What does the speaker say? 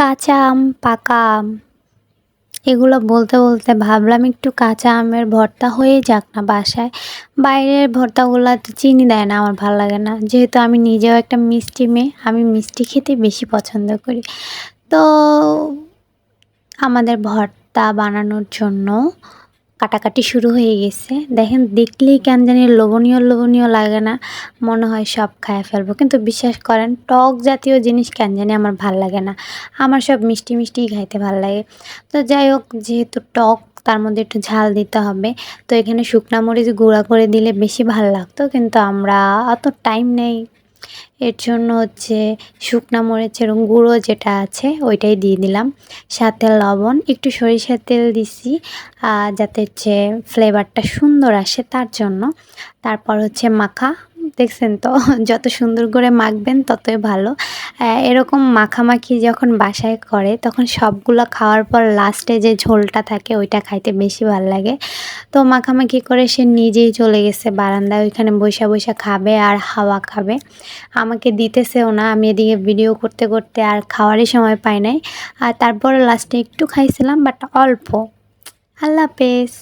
কাঁচা আম, পাকা আম। এগুলো বলতে বলতে ভাবলাম একটু কাঁচা আমের ভর্তা হয়ে যাক না বাসায়। বাইরের ভর্তাগুলো তো চিনি দেয় না, আমার ভালো লাগে না। যেহেতু আমি নিজেও একটা মিষ্টি মেয়ে, আমি মিষ্টি খেতে বেশি পছন্দ করি। তো আমাদের ভর্তা বানানোর জন্য কাটাকাটি শুরু হয়ে গেছে। দেখেন, দেখলেই কেন জানি লোভনীয় লোভনীয় লাগে না। মনে হয় সব খায় ফেলব। কিন্তু বিশ্বাস করেন, টক জাতীয় জিনিস কেন জানি আমার ভালো লাগে না। আমার সব মিষ্টি, মিষ্টিই খাইতে ভালো লাগে। তো যাই হোক, যেহেতু টক, তার মধ্যে একটু ঝাল দিতে হবে। তো এখানে শুকনা মরিচ গুঁড়া করে দিলে বেশি ভালো লাগতো। কিন্তু আমরা অত টাইম নেই। এর জন্য হচ্ছে শুকনা মরিচের গুঁড়ো যেটা আছে, ওইটাই দিয়ে দিলাম। সাথে লবণ, একটু সরিষার তেল দিছি যাতে হচ্ছে ফ্লেভারটা সুন্দর আসে তার জন্য। তারপর হচ্ছে মাখা, দেখছেন তো? যত সুন্দর করে মাখবেন ততই ভালো। এরকম মাখামাখি যখন বাসায় করে, তখন সবগুলো খাওয়ার পর লাস্টে যে ঝোলটা থাকে, ওইটা খাইতে বেশি ভালো লাগে। তো মাখামাখি করে সে নিজেই চলে গেছে বারান্দায়। ওইখানে বসে বসে খাবে আর হাওয়া খাবে। আমাকে দিতেছেও না, আমি এদিকে ভিডিও করতে করতে আর খাওয়ারই সময় পাই নাই। আর তারপরে লাস্টে একটু খাইছিলাম বাট অল্প। আল্লাহ হাফেজ।